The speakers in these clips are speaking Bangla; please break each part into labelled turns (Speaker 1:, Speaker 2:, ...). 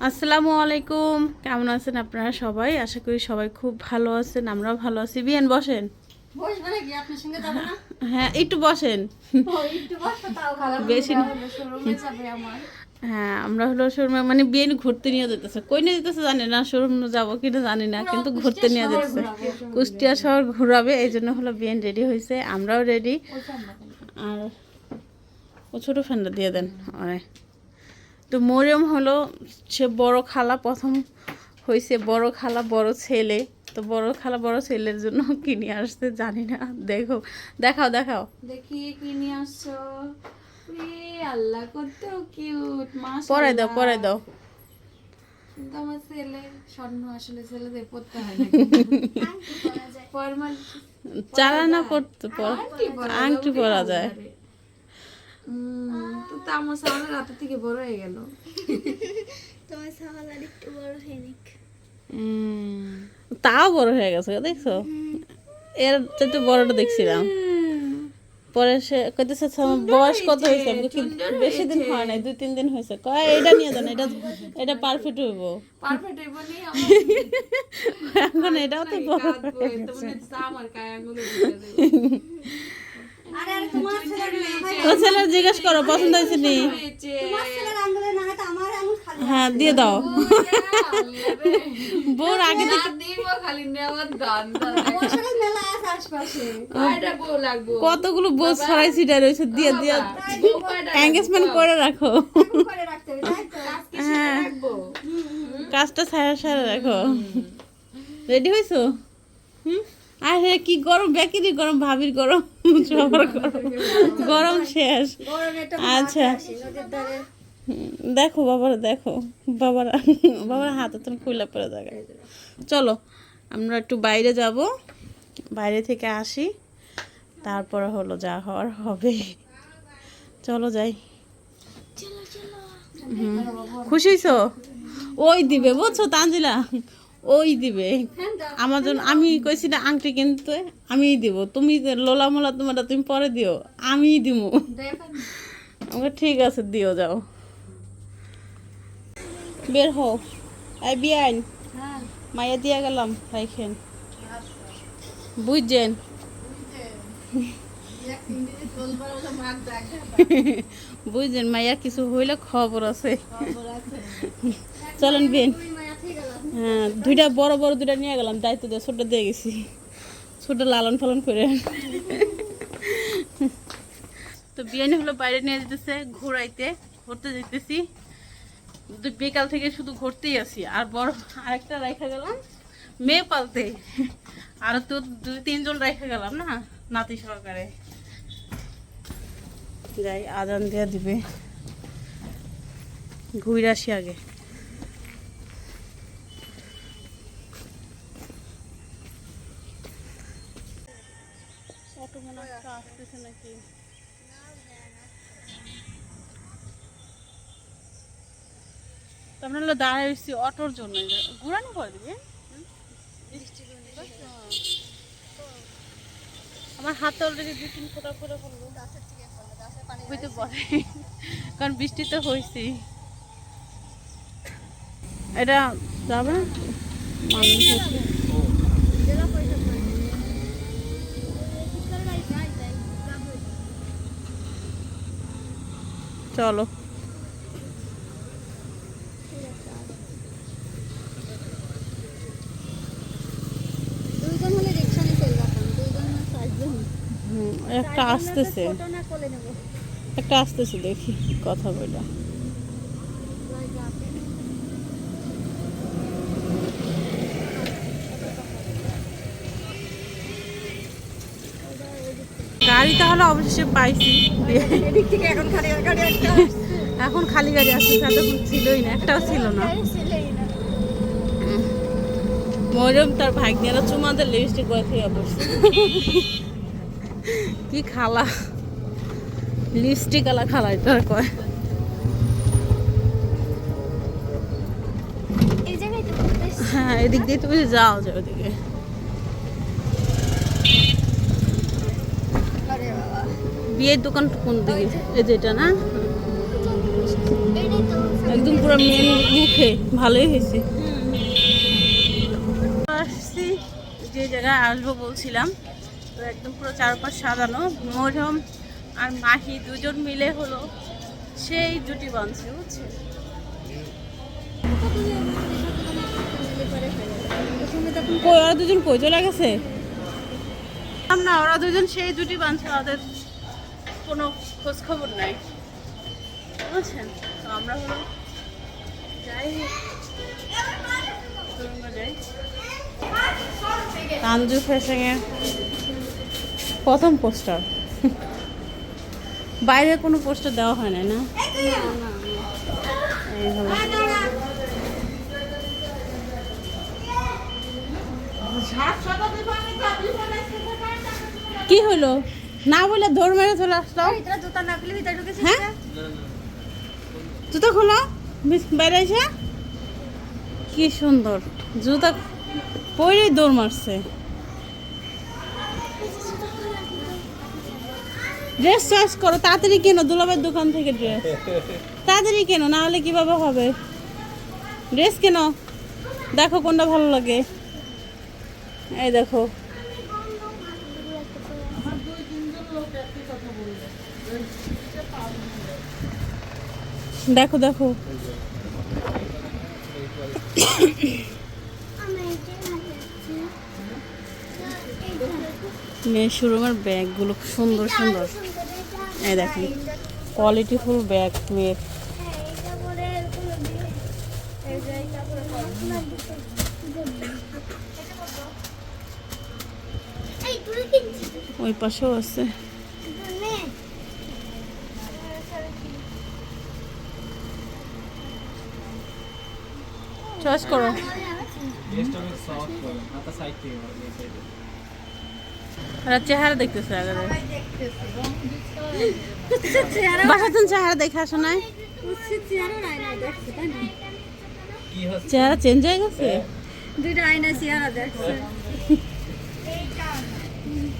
Speaker 1: আসসালামু আলাইকুম। কেমন আছেন আপনারা সবাই? আশা করি সবাই খুব ভালো আছেন আমরাও ভালো আছি। বিয়ান বসেন। হ্যাঁ একটু বসেন। বেশি হ্যাঁ আমরা হলো শোরুমে মানে বিয়ান ঘুরতে নিয়ে যেতেছে। কই নিয়ে যেতেছে জানি না শোরুম যাব কিনা জানি না কিন্তু ঘুরতে নিয়ে যেতেছে। কুষ্টিয়া শহর ঘুরাবে এই জন্য হলো বিয়ান রেডি হয়েছে আমরাও রেডি আর ও ছোটো ফ্যানটা দিয়ে দেন। আরে। তো মরিয়ম হলো সে বড় খালা প্রথম হয়েছে বড় খালা বড় ছেলে। তো বড় খালা বড় ছেলের জন্য কিনে আসতে জানি না। দেখো দেখাও দেখাও।
Speaker 2: দেখি কি নিয়ে আসছো। আল্লাহ কত কিউট মাস
Speaker 1: পরাই দাও পরে দাও।
Speaker 2: কিন্তু আমার ছেলে স্বর্ণ আসলে ছেলেদের পড়তে হয় না ফরমাল
Speaker 1: চালানা পর আংটি পরা যায়
Speaker 2: তো তো আমার সামনে রাতে থেকে বড় হয়ে গেল।
Speaker 3: তোমার সকাল আর একটু বড় হয়ে
Speaker 1: তাও বড় হয়ে গেছে দেখছ? এর একটু বড়টা দেখছিলাম। পরে সে কইতেছে বয়স কত হয়েছে আমি বেশি দিন হয় নাই দুই তিন দিন হয়েছে। কয় এটা নিয়ে যান এটা এটা পারফেক্ট হইব।
Speaker 2: পারফেক্ট বলি
Speaker 1: এখন এটাও তো বড়
Speaker 2: আমার কায়
Speaker 3: তোমার ছেলের
Speaker 1: জিজ্ঞেস করো পছন্দ হয়েছে নি?
Speaker 2: হয়েছে।
Speaker 3: তোমার ছেলের আঙ্গুলে না হয় তো আমার আঙ্গুল খালি
Speaker 1: হ্যাঁ দিয়ে দাও।
Speaker 2: আল্লাহ রে।
Speaker 1: বউর আগে কতগুলো বউ ছড়াই ছিটাই রয়েছে দিয়ে দিয়ে। এঙ্গেজমেন্ট করে রাখো।
Speaker 3: এখন করে রাখতে হবে তাই তো?
Speaker 2: আজকে সেটা রাখব
Speaker 1: কাজটা সারা সারা রাখো। রেডি হয়েছো হুম? আর হে কি গরম বেকিরি গরম ভাবির গরম সবার গরম। গরম শেষ। আচ্ছা। দেখো বাবারা দেখো। বাবারা বাবার হাতে তুমি খুলে পড়ে জায়গায়। চলো আমরা একটু বাইরে যাব। বাইরে থেকে আসি। তারপরে হলো যা হওয়ার হবে। চলো যাই। হুম। খুশি হইছো? ওই দিবে বুঝছ তানজিলা? ওই দিবে। আমার জন্য আমি কইছি না আংটি কিনতে আমিই দিব। তুমি লোলা মোলা তোমারটা তুমি পরে দিও আমিই দিব। আমাকে ঠিক আছে দিও যাও। বের হও। এই বিয়াইন
Speaker 2: হ্যাঁ।
Speaker 1: মাইয়া দিয়া গেলাম রাইখেন বুঝছেন? বুঝছেন? মাইয়া কিছু হইলে খবর আছে। চলেন বিয়েন হ্যাঁ দুইটা বড় বড় দুইটা নিয়ে গেলাম, দায়িত্ব দিয়ে ছোটটা দিয়ে গেছি। ছোট লালন পালন করে। তো বিয়ানি হলো বাইরে নিয়ে যেতেছে, ঘুরাইতে, ঘুরতে যেতেছি। বিকাল থেকে শুধু ঘুরতেই আছি। আর বড়, আরেকটা রেখে গেলাম, মেয়ে পালতে। আর তো দুই, তিনজন রেখে গেলাম না, নাতি সহকারে। যাই, আজান দিয়ে দিবে। ঘুরে আসি আগে। নাকি? দাঁড়ায় অটোর জন্য। ঘুরানো করে আমার হাতে অলরেডি দু তিন ফোটা ফোটা পড়ল হইতে পারে। কারণ বৃষ্টি তো হয়েছি এটা যাবে? মানুষ হচ্ছে। চলো
Speaker 3: দুইজন হলে রিক্সা নিয়ে চলে যেতাম দুইজন না চারজন
Speaker 1: হুম, একটা আসতেছে। একটা আসতেছে দেখি কথা বলে গাড়ি তাহলে অবশেষে পাইছি।
Speaker 3: এখন খালি গাড়ি
Speaker 1: আসছে এতক্ষণ ছিলই না একটাও ছিল না। মরম তার ভাগ্নেরা চুমাদের লিপস্টিক থেকে বসছে। কি খালা? লিপস্টিক আলা খালাই কয়।
Speaker 3: তো ঘুরতেছি।
Speaker 1: হ্যাঁ এদিক দিয়ে তুমি যাও যাও ওদিকে
Speaker 3: আরে বাবা
Speaker 1: বিয়ের দোকান কোন দিকে? এই যেটা না? একদম পুরো মেন মুখে ভালোই হয়েছে। আসছি যে জায়গায় আসব বলছিলাম তো একদম পুরো চারপাশ সাজানো মরহম আর মাহি দুজন মিলে হলো সেই জুটি বাঁধছে বুঝছে? ওরা দুজন কই চলে গেছে? না ওরা দুজন সেই জুটি বাঁধছে ওদের কোনো খোঁজ খবর নাই। বুঝছেন? তো আমরা হলো যাই তানজু ফ্যাশনের প্রথম পোস্টার। বাইরে কোনো পোস্টার দেওয়া হয় না না? এই হলো। কি হলো? না বলে দৌড় মেরে চলে আসলাম। হ্যাঁ? জুতো খোলো। বাইরে এসে কি সুন্দর। জুতা পরেই দৌড় মারছে। ড্রেস চয়েস করো তাড়াতাড়ি কেনো? দুলাবের দোকান থেকে ড্রেস তাড়াতাড়ি কেনো? না হলে কীভাবে হবে? ড্রেস কেনো? দেখো কোনটা ভালো লাগে। এই দেখো। দেখো দেখো। মেয়ের শোরুমের ব্যাগগুলো সুন্দর সুন্দর। এই দেখেন কোয়ালিটিফুল ব্যাগ মেয়ের। ওই পাশেও আছে। চয়েস করো। ওরা চেহারা দেখতেছে আগে। বাসাতে চেহারা দেখে আসো নাই। চেহারা চেঞ্জ হয়ে গেছে?
Speaker 3: দুইটা আয়না চেহারা দেখছে।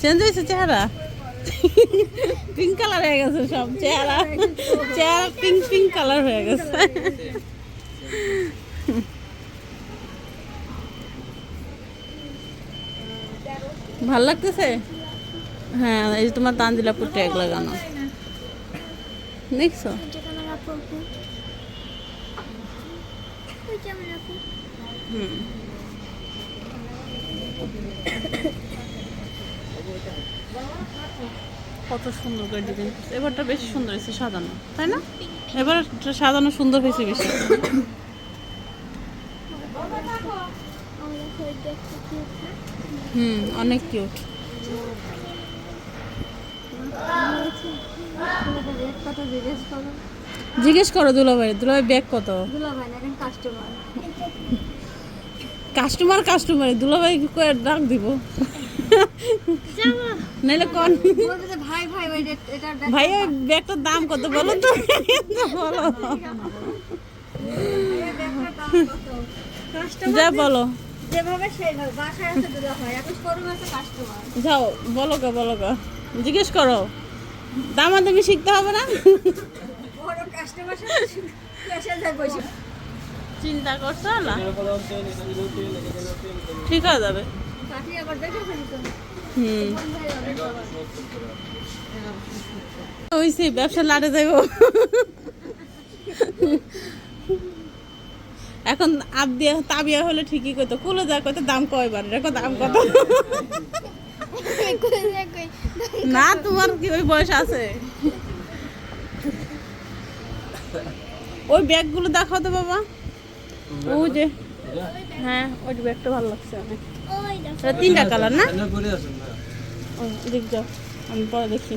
Speaker 1: চেঞ্জ হয়েছে চেহারা? পিঙ্ক কালার হয়ে গেছে সব। চেহারা চেহারা পিঙ্ক পিঙ্ক কালার হয়ে গেছে। ভালো লাগতেছে? হ্যাঁ এই যে তোমার তানজিলাপুর ট্যাগ লাগানো। দেখছ? হুম। কত সুন্দর করে ডিজাইন এবারটা বেশি সুন্দর হয়েছে সাজানো, তাই না? এবার সাজানো সুন্দর হয়েছে বেশি। হুম অনেক কিউট
Speaker 3: জিজ্ঞেস করো
Speaker 1: দুলাভাই দুলাভাই ব্যাগ কত?
Speaker 3: কাস্টমার
Speaker 1: কাস্টমার দুলাভাই ডাক দিব। নাইলে কোন
Speaker 3: ভাই ভাই
Speaker 1: ভাই ওই ব্যাগটার দাম কত? বলো তো। বলো যা বলো। যাও বলো গা বলো গা। জিজ্ঞেস করো। দামাদামি শিখতে হবে না?
Speaker 3: বড় কাস্টমার সাথে এসে যায় বসে।
Speaker 1: চিন্তা করছ না? ঠিক হয়ে যাবে। হুম।
Speaker 3: ভাই অনেক
Speaker 1: ব্যবসা লাটে যাইব। এখন আপ দিয়া তাবিয়া হলে ঠিকই কইতো। কুলো যা কইতো দাম কয়বার দেখো দাম কত? না তোমার কি ওই বয়স আছে? ওই ব্যাগগুলো দেখাও তো বাবা। ও যে হ্যাঁ ওই ব্যাগটা ভালো লাগছে অনেক। তিনটা কালার না? এদিক যাও আমি পরে দেখি।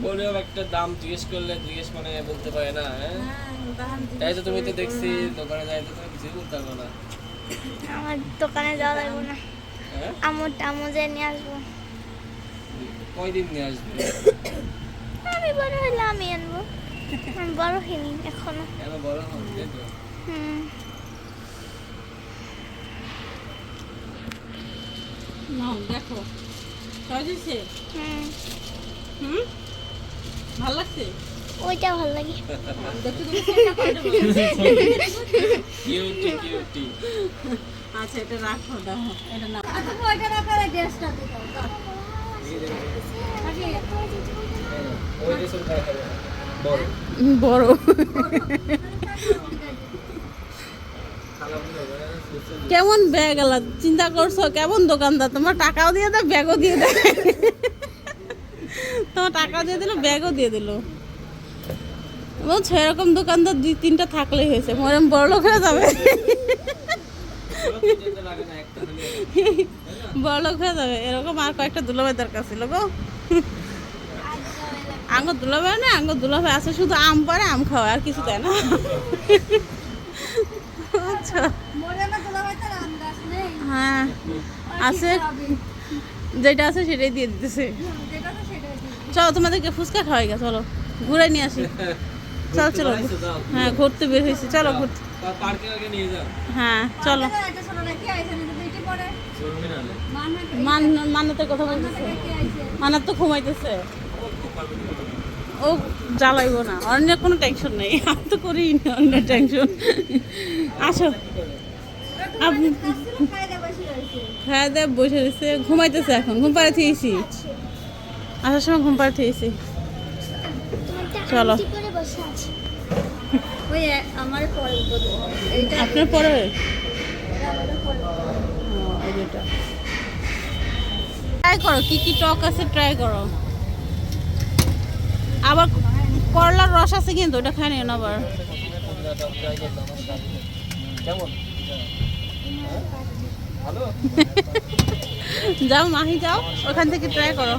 Speaker 4: বলেও একটা দাম জিজ্ঞেস করলে জিজ্ঞেস মানে বলতে পারে না হ্যাঁ? তাই তো তুমি তো দেখছি দোকানে যাই তো তুমি কিছুই বলতে পারবে না।
Speaker 5: আমার দোকানে যাওয়া লাগবে না।
Speaker 4: হ্যাঁ?
Speaker 5: আমু যে নিয়ে আসব।
Speaker 4: কয়দিন নিয়ে আসবে?
Speaker 5: আমি বড় হলে আমি আনব। আমি বড় হইনি এখনও।
Speaker 4: কেন বড় হবে তো।
Speaker 5: হুম।
Speaker 1: নাও দেখো।
Speaker 5: হুম।
Speaker 1: হুম? ভালো লাগছে?
Speaker 5: ওইটা ভালো লাগে।
Speaker 1: দেখতে তুমি সেটা করে দেবো।
Speaker 4: কিউটি কিউটি
Speaker 1: আচ্ছা এটা রাখো দাও। এটা না
Speaker 3: আচ্ছা ওইটা ড্রেসটা
Speaker 4: খারাপ হবে বড়।
Speaker 1: কেমন ব্যাগ আলা? চিন্তা করছ কেমন দোকানদার? তোমার টাকাও দিয়ে দেয় ব্যাগও দিয়ে দেয় তোমার টাকাও দিয়ে দিল, ব্যাগও দিয়ে দিল। বলছো, এরকম দোকানদার দুই তিনটা থাকলেই হয়েছে। মরম বড় লোক হয়ে যাবে। বড় লোক হয়ে যাবে। এরকম আর কয়েকটা দুলাভাই দরকার ছিল গো। আঙ্গুর দুলাভাই না আঙ্গুর দুলাভাই আছে, শুধু আম পারে, আম খাওয়া আর কিছু দেয় না। আচ্ছা। হ্যাঁ আছে। যেটা আছে সেটাই দিয়ে দিতেছে। চলো তোমাদেরকে ফুচকা খাওয়াই গা চলো। ঘুরে নিয়ে আসি। চলো চলো। হ্যাঁ ঘুরতে বের হয়েছি। চলো ঘুরতে।
Speaker 4: পা- পার্কে আগে নিয়ে যাও।
Speaker 1: হ্যাঁ চলো।
Speaker 3: মান
Speaker 1: মান মান্নাতের কথা বলতেছে। মান্নাত তো ঘুমাইতেছে। ও জ্বালাইবো না। অন্য কোনো টেনশন নেই। আমি তো করি না অন্য টেনশন আসো আপনি
Speaker 3: খাচ্ছিল খাই দেয় বসে রয়েছে।
Speaker 1: খাওয়া দাওয়া বসে রয়েছে। ঘুমাইতেছে এখন। ঘুম পাড়াতে থেয়েছি আসার সময় ঘুম পাড়ে থেয়েছি চলো। আপনার পরে? ট্রাই করো কি কি টক আছে ট্রাই করো। আবার করলার রস আছে কিন্তু ওটা খাই নিও আবার। যাও মাহি যাও ওখান থেকে ট্রাই করো।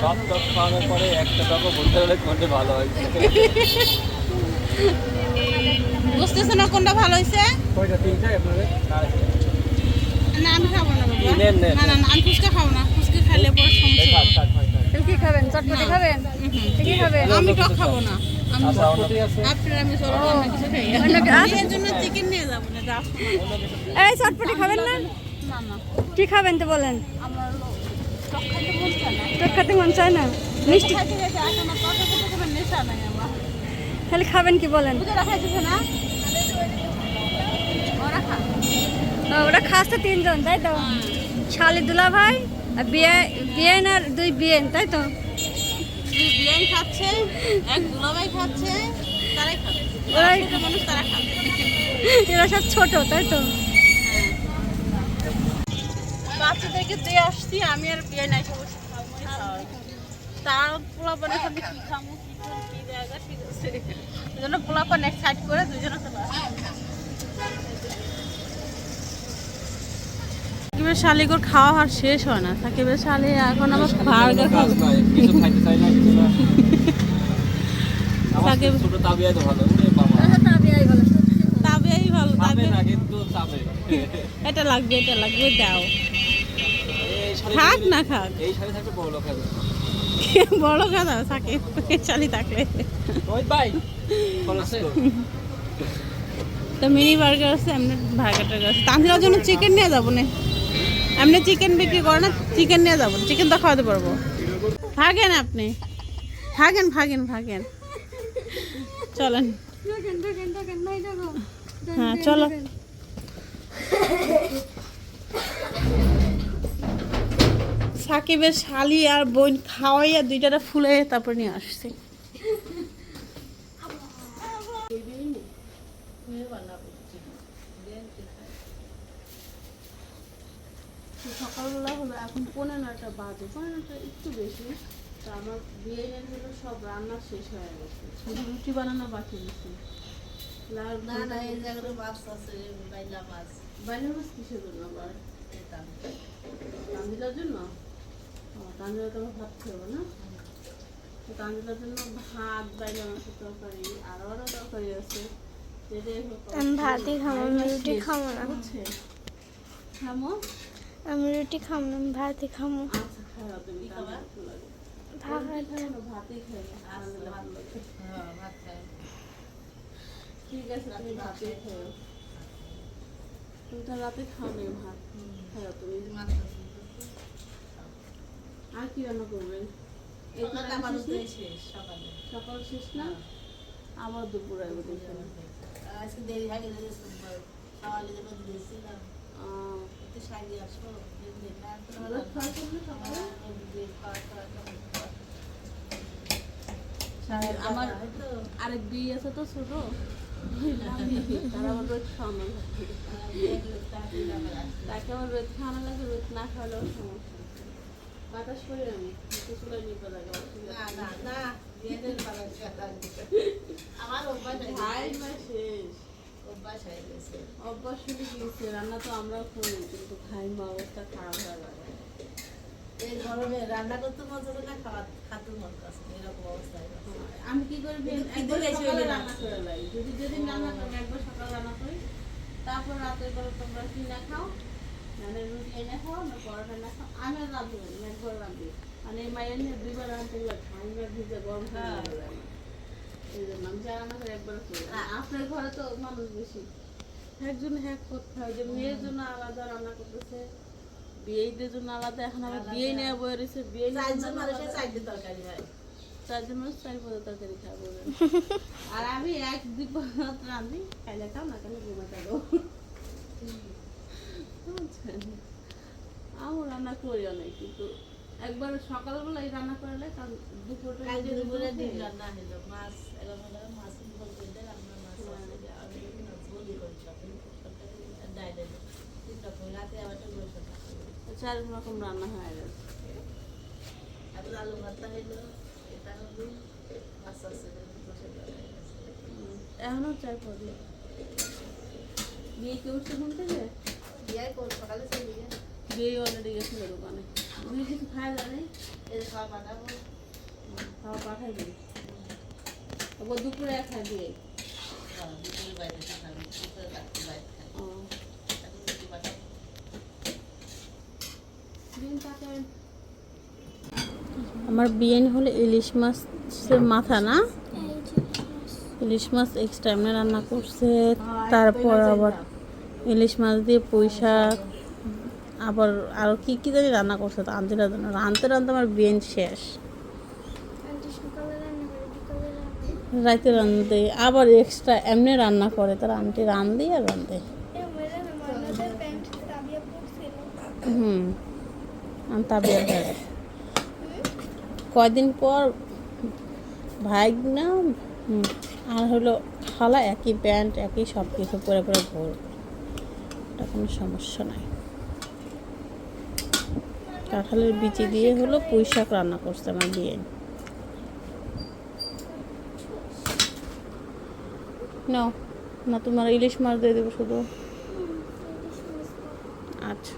Speaker 4: সব টক খাওয়ানোর পরে একটা টকও বলতে গেলে কোনটা ভালো হয়েছে
Speaker 1: বুঝতেছো না কোনটা ভালো হয়েছে
Speaker 4: কয়টা তিনটা আপনাদের?
Speaker 1: না আমি খাব না বাবা। না না, আমি ফুচকা খাব না। ফুচকা খাইলে পরে সমস্যা
Speaker 3: কি খাবেন? চটপটি খাবেন? কি খাবেন?
Speaker 1: আমি টক খাব না।
Speaker 4: আচ্ছা
Speaker 1: না
Speaker 3: এই চটপটি খাবেন না?
Speaker 1: না। না
Speaker 3: কি খাবেন তো বলেন?
Speaker 1: আমার টক মন চায় না।
Speaker 3: খেতে মন চায় না? মিষ্টি খালি খাবেন কি বলেন?
Speaker 1: না? ওরা খা।
Speaker 3: ও, ওরা খাসতে তিনজন তাই তো? শালি দুলা ভাই আর বিয়ে বিয়েন আর দুই বিয়েন তাই তো?
Speaker 1: দুই বিয়াই খাচ্ছে এক দুলাভাই খাচ্ছে তারাই খাবে। মানুষ তারা খাবে।
Speaker 3: এরা সব ছোট তাই তো?
Speaker 1: বাচ্চাদেরকে দিয়ে আসছি আমি আর বিয়ে নাই তার পোলাপানে সামনে কি খামো কি কি দেওয়া ঠিক আছে এই জন্য পোলাপান এক সাইড করে দুজনে চলে আসছে সাকিবের শালিগর খাওয়া আর শেষ হয় না। সাকিবের শালি এখন আবার বার্গার
Speaker 4: কাজ
Speaker 1: খাবে।
Speaker 4: কিছু খাইতে চাই না কিছু না।
Speaker 1: সাকিব-
Speaker 4: ছোট তাবিয়াই তো ভালো ওরে বাবা।
Speaker 1: তাবেই ভালো
Speaker 4: খাবে
Speaker 1: তাবে
Speaker 4: না কিন্তু
Speaker 1: এটা লাগবে এটা লাগবে দাও।
Speaker 4: এই
Speaker 1: খাক না খাক
Speaker 4: এই শাড়ি থাকলে বড় লোক
Speaker 1: বড় কথা সাকিব শালি থাকলে।
Speaker 4: ওই ভাই তো।
Speaker 1: মিনি বার্গার আছে এমনি বার্গার টার্গার আছে তানজিলার জন্য চিকেন নিয়ে যাব না। এমনি চিকেন বিক্রি করে না চিকেন নিয়ে যাব চিকেন তো খাওয়াতে পারব। ভাগেন আপনি। ভাগেন ভাগেন ভাগেন। চলেন। হ্যাঁ চলো। সাকিবের শালি আর বোন খাওয়াইয়া দুইটাটা ফুলে তারপর নিয়ে আসছে। পনেরো নয়টা বাজে পনেরো নয়টা একটু বেশি। তো আমার বিয়ে হলো সব রান্না শেষ হয়ে গেছে। শুধু রুটি বানানো বাকি গেছে না না এই জায়গায় মাছ আছে বাইলা মাছ। বাইলা মাছ কিসের জন্য? আবার তান্দিলার জন্য? ও তান্দিলা তোমার ভাত খাব না। তান্দিলার জন্য ভাত বাইলা মাছের তরকারি আরও আরও তরকারি আছে। যেটাই হোক।
Speaker 5: আমি ভাতই খাব রুটি খাব না।
Speaker 1: খামো।
Speaker 5: আমি রুটি খাব না আমি
Speaker 1: আচ্ছা তুমি খাবার
Speaker 5: ভাত।
Speaker 1: খাই ঠিক আছে তুমি তো রাতে খাও নি ভাত খাও তুমি আর কি রান্না করবেন? সকাল শেষ না আবার দুপুর
Speaker 6: আজকে দেরি হয়ে গেছে সকালে। যখন দিয়েছিলাম।
Speaker 1: আমার আরেক বিয়ে আছে তো ছোট। তারা আবার রোদ খাওয়ানো তাকে আবার রোদ খাওয়ানো লাগে রোদ না খাওয়ালেও সমস্যা। বাতাস করি আমি একটু নিতে লাগে।
Speaker 6: না না না আমার অভ্যাস
Speaker 1: শেষ।
Speaker 6: অভ্যাস হয়ে গেছে।
Speaker 1: অভ্যাস হয়ে গিয়েছে রান্না তো আমরাও করি কিন্তু খাই মা অবস্থা খারাপ হয়ে
Speaker 6: এই গরমে রান্না করতে মন চাচ্ছে না খাওয়া খাতে মন চাচ্ছে এরকম অবস্থা
Speaker 1: আমি কি করি একবার সকালে রান্না করে লাই। যদি যেদিন রান্না করি একবার সকালে রান্না করি তারপর রাতের বেলা তোমরা কিনে খাও মানে রুটি এনে খাও না পরোটা এনে খাও আমি রাঁধবো না একবার রাঁধি। মানে এই মায়ের দুইবার রাঁধতে গেলে বা ভিজে গরম হয়ে আপনার ঘরে তো মানুষ বেশি। একজন হ্যাক করতে হয় যে মেয়ের জন্য আলাদা রান্না করতেছে বিয়েদের জন্য আলাদা এখন আবার বিয়ে নেওয়া বয়ে রয়েছে বিয়ে
Speaker 6: চারজন
Speaker 1: জন্য
Speaker 6: মানুষের চারটে তরকারি হয়।
Speaker 1: চারজন মানুষ চার পদে তরকারি খাব আর আমি এক দুই পদ খাইলে খাও না বুঝছেন? আমি রান্না করি অনেক কিন্তু একবার সকালবেলায় রান্না করলে কারণ দুপুরটা
Speaker 6: কালকে
Speaker 1: নিজের
Speaker 6: দুপুরে
Speaker 1: জন্য
Speaker 6: রান্না হলো মাছ এখন হলো মাছ গেলে রান্না মাছ করি তিন রকম রাতে আবার
Speaker 1: চার রকম রান্না হয়ে গেছে
Speaker 6: এখন আলু হইল এটা হলো মাছ আছে। হয়ে
Speaker 1: এখনও বিয়ে কি উঠছে ঘুম থেকে
Speaker 6: বিয়ে করে সকালে চলে গিয়ে।
Speaker 1: বিয়ে অলরেডি গেছিল দোকানে। দুপুরে
Speaker 6: হ্যাঁ, খাব
Speaker 1: আমার বিরিয়ানি হলে ইলিশ মাছের মাথা না? ইলিশ মাছ এক্সট্রা এমনি রান্না করছে তারপর আবার ইলিশ মাছ দিয়ে পুঁই শাক। আবার আরও কি কি জানি রান্না করছে তা আনতে রাঁধতে রাঁধতে রাঁধতে আমার বিরিয়ানি শেষ। রাতে রাঁধতে আবার এক্সট্রা এমনি রান্না করে তার আন্টি রাঁধে আর
Speaker 5: পড়ছিল
Speaker 1: হুম আমি তা কয়দিন পর ভাই না আর হলো খালা একই প্যান্ট একই সব কিছু পরে পরে ভোর এটা কোনো সমস্যা নাই। কাঁঠালের বিচি দিয়ে হলো পুঁই শাক রান্না করছে আমার বিয়ে। না না তোমার ইলিশ মাছ দিয়ে দেবো শুধু। আচ্ছা।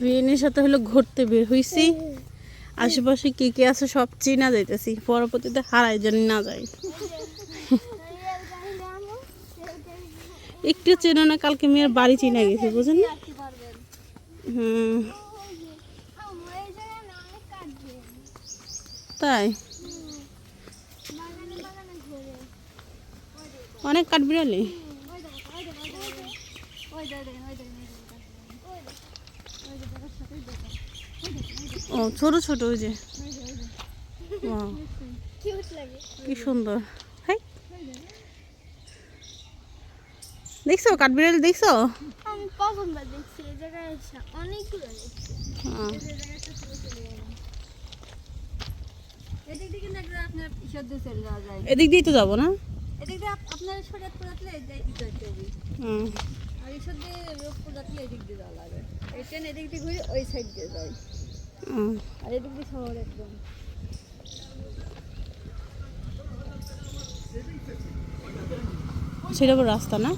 Speaker 1: বিরিয়ানির সাথে হলো ঘুরতে বের হইছি। আশেপাশে কি কি আছে সব চিনা যাইতেছি। পরবর্তীতে হারাই জানি না যাই। একটু চেনো না, কালকে মেয়ের বাড়ি চিনা গেছে, বুঝেন না? হুম। তাই? অনেক কাঠবিড়ালি ও ছোট ছোট ওই যে। কি সুন্দর। হাই। দেখছ কাঠবিড়াল দেখছ?
Speaker 5: আমি দেখছি এই জায়গায় অনেকগুলো দেখছি
Speaker 1: হ্যাঁ।
Speaker 5: এই জায়গাটা ছোট ছোট বড়।
Speaker 3: এদিক দিয়ে কিন্তু একটা আপনার ঈশ্বর দিয়ে চলে যাওয়া যায়
Speaker 1: এদিক দিয়ে তো যাব না? সেটা রাস্তা না?